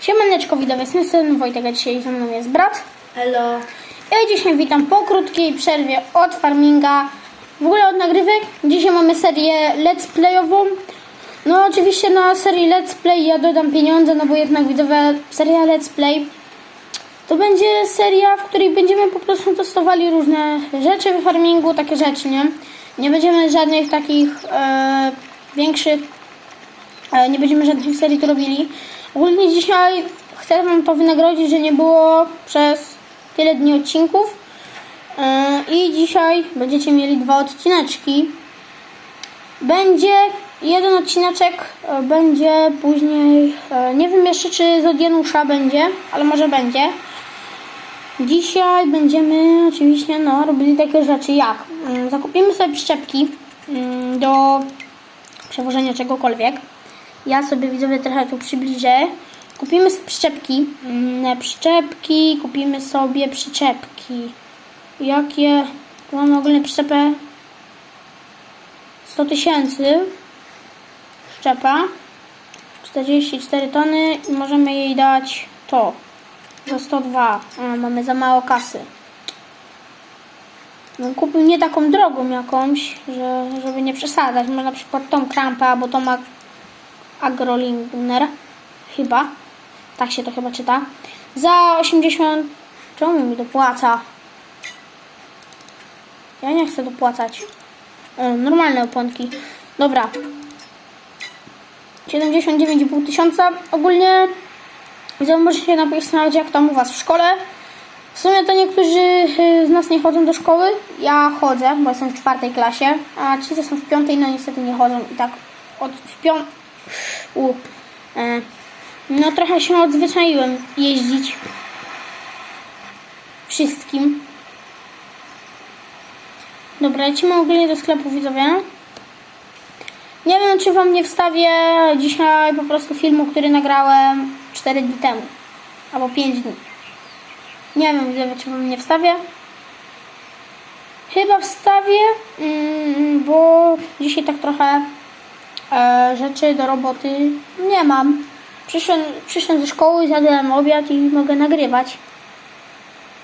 Siemaneczko z tej strony Wojtek, a dzisiaj ze mną jest brat. Hello. Ja dzisiaj witam po krótkiej przerwie od farminga, w ogóle od nagrywek. Dzisiaj mamy serię let's playową. No oczywiście na serii let's play ja dodam pieniądze, no bo jednak widzowie, seria let's play to będzie seria, w której będziemy po prostu testowali różne rzeczy w farmingu, takie rzeczy, nie? Nie będziemy żadnych takich e, większych E, nie będziemy żadnych serii tu robili. Ogólnie dzisiaj chcę Wam to wynagrodzić, że nie było przez tyle dni odcinków. E, I dzisiaj będziecie mieli dwa odcineczki. Będzie jeden odcineczek, e, będzie później, e, nie wiem jeszcze czy z od Janusza będzie, ale może będzie. Dzisiaj będziemy oczywiście no, robili takie rzeczy jak mm, zakupimy sobie przyczepki mm, do przewożenia czegokolwiek. Ja sobie widzowie trochę tu przybliżę. Kupimy sobie przyczepki. Mm, Przyczepki, kupimy sobie przyczepki. Jakie? Tu mamy ogólnie przyczepę 100 tysięcy. Przyczepa. 44 tony i możemy jej dać to. Za 102. A, mamy za mało kasy. No, kupił nie taką drogą jakąś, że, żeby nie przesadzać. Może na przykład tą krampę albo tą ag- agrolingner. Chyba. Tak się to chyba czyta. Za 80. Czemu mi dopłaca? Ja nie chcę dopłacać. O, normalne oponki. Dobra. 79,5 tysiąca. Ogólnie możecie się napisać jak tam u Was w szkole. W sumie to niektórzy y, z nas nie chodzą do szkoły. Ja chodzę, bo jestem w czwartej klasie, a ci, co są w piątej, no niestety nie chodzą. I tak od w pią... U, e, no trochę się odzwyczaiłem jeździć wszystkim. Dobra, lecimy ogólnie do sklepu widzowie. Nie wiem, czy wam nie wstawię dzisiaj po prostu filmu, który nagrałem 4 dni temu. Albo 5 dni. Nie wiem, czy wam nie wstawię. Chyba wstawię, mm, bo dzisiaj tak trochę e, rzeczy do roboty nie mam. Przyszłem, przyszłem ze szkoły, zjadłem obiad i mogę nagrywać.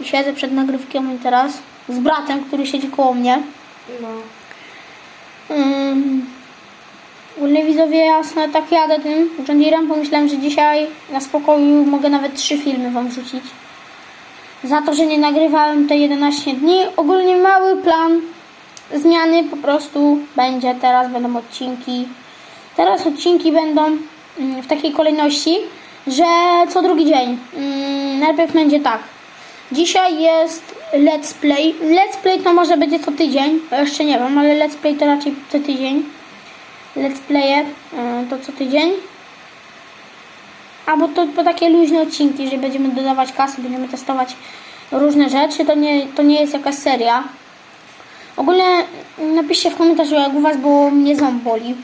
I siedzę przed nagrywkiem teraz z bratem, który siedzi koło mnie. No. Ym, Ogólnie widzowie, ja sobie tak jadę tym John. Pomyślałem, że dzisiaj na spokoju mogę nawet trzy filmy wam wrzucić. Za to, że nie nagrywałem te 11 dni. Ogólnie mały plan zmiany po prostu będzie. Teraz będą odcinki. Teraz odcinki będą mm, w takiej kolejności, że co drugi dzień. Mm, Najpierw będzie tak. Dzisiaj jest let's play. Let's play to może będzie co tydzień. To jeszcze nie wiem, ale let's play to raczej co tydzień. Let's playe y, to co tydzień. Albo to po takie luźne odcinki, że będziemy dodawać kasy, będziemy testować różne rzeczy. To nie, to nie jest jakaś seria. Ogólnie napiszcie w komentarzu jak u was, bo mnie ząb boli.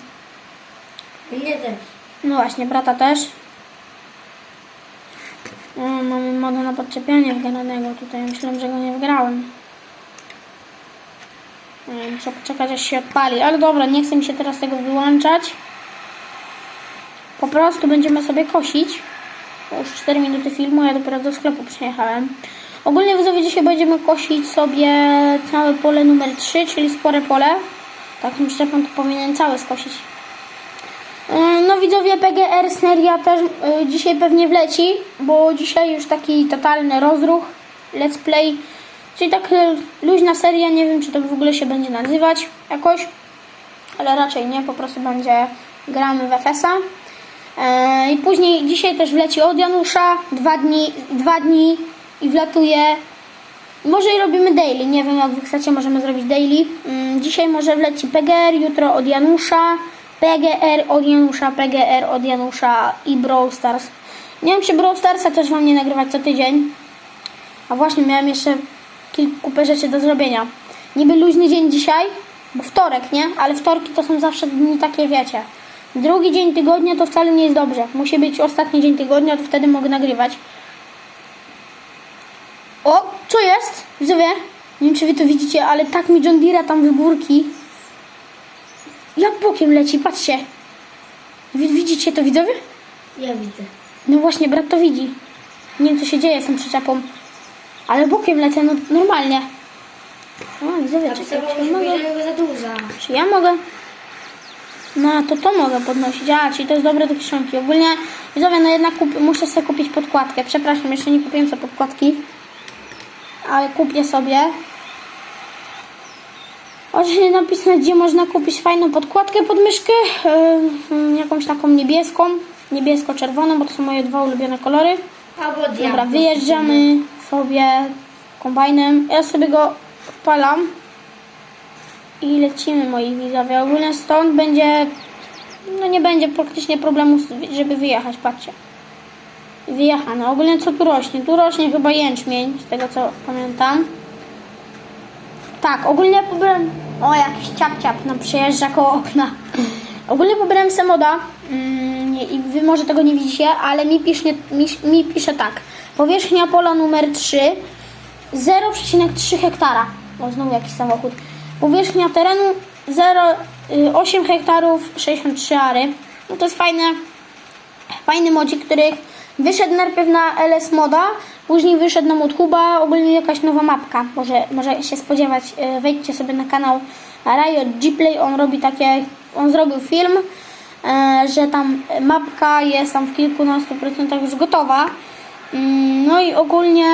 No właśnie, brata też. O, mamy modę na podczepianie wgranego tutaj. Myślałem, że go nie wgrałem. Muszę poczekać aż się odpali. Ale dobra, nie chcę mi się teraz tego wyłączać. Po prostu będziemy sobie kosić. Już 4 minuty filmu, ja dopiero do sklepu przyjechałem. Ogólnie widzowie dzisiaj będziemy kosić sobie całe pole numer 3, czyli spore pole. Takim szczepem to powinien całe skosić. Widzowie PGR Sneria też e, dzisiaj pewnie wleci, bo dzisiaj już taki totalny rozruch, let's play, czyli tak e, luźna seria, nie wiem czy to w ogóle się będzie nazywać jakoś, ale raczej nie, po prostu będzie gramy w FS-a. E, I później dzisiaj też wleci od Janusza, dwa dni, dwa dni i wlatuje może i robimy daily, nie wiem jak wy chcecie, możemy zrobić daily. Mm, Dzisiaj może wleci PGR, jutro od Janusza, PGR od Janusza, PGR od Janusza i Brawl Stars. Nie wiem, czy Brawl Starsa też wam nie nagrywać co tydzień. A właśnie, miałem jeszcze kilku rzeczy do zrobienia. Niby luźny dzień dzisiaj, bo wtorek, nie? Ale wtorki to są zawsze dni takie, wiecie. Drugi dzień tygodnia to wcale nie jest dobrze. Musi być ostatni dzień tygodnia, to wtedy mogę nagrywać. O, co jest? Widzowie, nie wiem czy wy to widzicie, ale tak mi John Deere tam w górki. Jak bokiem leci, patrzcie. Wi- Widzicie to widzowie? Ja widzę. No właśnie, brat to widzi. Nie wiem, co się dzieje z tą przyczepą. Ale bokiem lecę, no normalnie. O, widzowie, czekaj, czy ja mogę? za duża. Czy ja mogę? No, to to mogę podnosić. A, czyli to jest dobre do kieszonki. Ogólnie, widzowie, no jednak kup, muszę sobie kupić podkładkę. Przepraszam, jeszcze nie kupiłem sobie podkładki. Ale kupię sobie. Oczywiście napisane, gdzie można kupić fajną podkładkę pod myszkę. Yy, jakąś taką niebieską. Niebiesko-czerwoną, bo to są moje dwa ulubione kolory. Albo Dobra, wyjeżdżamy sobie kombajnem. Ja sobie go odpalam i lecimy, moi widzowie. Ogólnie stąd będzie, no nie będzie praktycznie problemu, żeby wyjechać, patrzcie. Wyjechano. Ogólnie co tu rośnie? Tu rośnie chyba jęczmień, z tego co pamiętam. Tak, ogólnie pobrałem... O, jakiś ciap-ciap nam przejeżdża koło okna. Ogólnie pobrałem samoda mm, i wy może tego nie widzicie, ale mi pisze, mi, mi pisze tak. Powierzchnia pola numer 3 0,3 hektara. O, znowu jakiś samochód. Powierzchnia terenu 0,8 hektarów 63 ary. No to jest fajne, fajny modzik, który wyszedł najpierw na LS Moda, później wyszedł na Modhuba, ogólnie jakaś nowa mapka. Może, może się spodziewać, e, wejdźcie sobie na kanał Riot Gplay, on robi takie, on zrobił film, e, że tam mapka jest tam w kilkunastu procentach już gotowa. Mm, No i ogólnie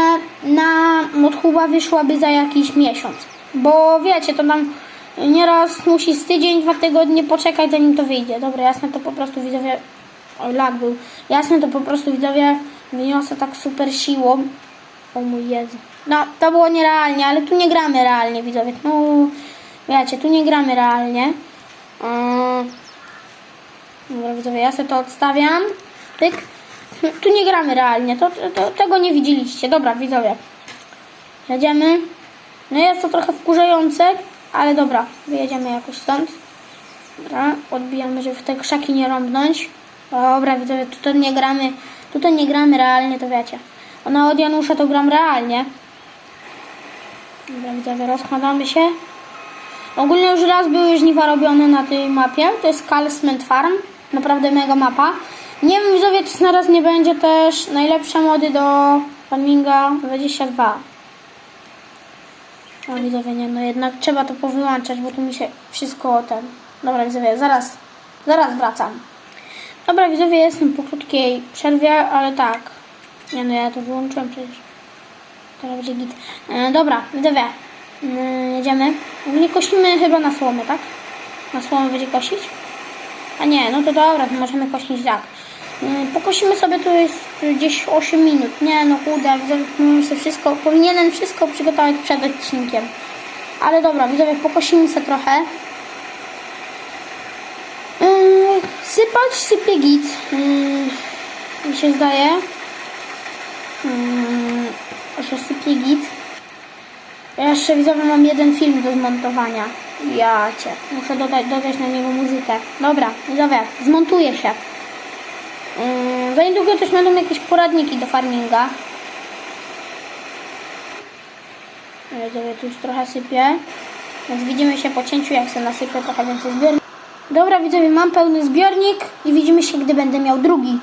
na Modhuba wyszłaby za jakiś miesiąc. Bo wiecie, to tam nieraz musi z tydzień, dwa tygodnie poczekać zanim to wyjdzie. Dobra, jasne, to po prostu widzowie... Oj, lag był. Jasne, to po prostu widzowie wyniosę tak super siłą. O mój Jezu. No, to było nierealnie, ale tu nie gramy realnie, widzowie. No, wiecie, tu nie gramy realnie. Yy... Dobra, widzowie, ja sobie to odstawiam. Pyk. Tu nie gramy realnie, to, to, tego nie widzieliście. Dobra, widzowie. Jedziemy. No jest to trochę wkurzające, ale dobra, wyjedziemy jakoś stąd. Dobra, odbijamy, żeby w te krzaki nie rąbnąć. Dobra, widzowie, tutaj nie gramy, tutaj nie gramy realnie, to wiecie. Ona od Janusza to gram realnie. Dobra, widzowie, rozkładamy się. Ogólnie już raz były żniwa robione na tej mapie. To jest Cal Cement Farm. Naprawdę mega mapa. Nie wiem, widzowie, czy na raz nie będzie też najlepsze mody do Farminga 22. O, widzowie, nie, no jednak trzeba to powyłączać, bo tu mi się wszystko ten... Dobra, widzowie, zaraz, zaraz wracam. Dobra, widzowie, jestem po krótkiej przerwie, ale tak. Nie no, ja to wyłączyłem przecież. Teraz będzie git. E, dobra, widzowie, e, jedziemy. Nie kosimy chyba na słomę, tak? Na słomę będzie kosić? A nie, no to dobra, to możemy kosić tak. Yy, Pokosimy sobie, tu jest gdzieś 8 minut. Nie, no kurde, widzowie, powinienem wszystko, powinienem wszystko przygotować przed odcinkiem. Ale dobra, widzowie, pokosimy sobie trochę. Yy, sypać, sypie git. Yy, mi się zdaje. Yy, że sypie git. Ja jeszcze widzowie mam jeden film do zmontowania. Ja cię. Muszę dodać, dodać na niego muzykę. Dobra, widzowie, zmontuję się. Yy, za niedługo też będą jakieś poradniki do farminga. Widzowie, tu już trochę sypię. Więc widzimy się po cięciu, jak sobie nasypię trochę więcej zbiornik. Dobra, widzowie, mam pełny zbiornik i widzimy się, gdy będę miał drugi.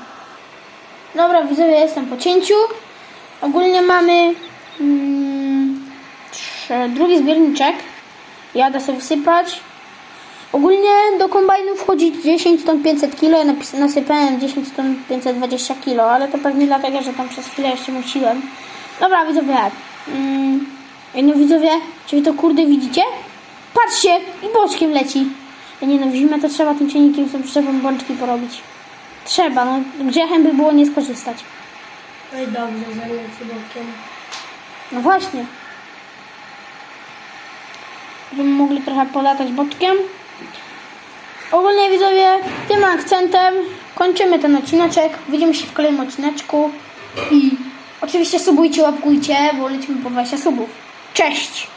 Dobra, widzowie, jestem po cięciu. Ogólnie mamy mm, drugi zbiorniczek. Jadę sobie wsypać. Ogólnie do kombajnu wchodzi 10 ton 500 kg. Ja nasypałem 10 ton 520 kg, ale to pewnie dlatego, że tam przez chwilę jeszcze musiłem. Dobra, widzowie. Mm, no widzowie, czy wy to kurde widzicie? Patrzcie, i boczkiem leci. Nie no, w zimę to trzeba tym ciennikiem z przyczepą bączki porobić. Trzeba, no grzechem by było nie skorzystać. No i dobrze, zaleci bokiem. No właśnie. Żebyśmy mogli trochę polatać boczkiem. Ogólnie widzowie, tym akcentem kończymy ten odcineczek. Widzimy się w kolejnym odcineczku. I oczywiście subujcie, łapkujcie, bo lecimy po 20 subów. Cześć!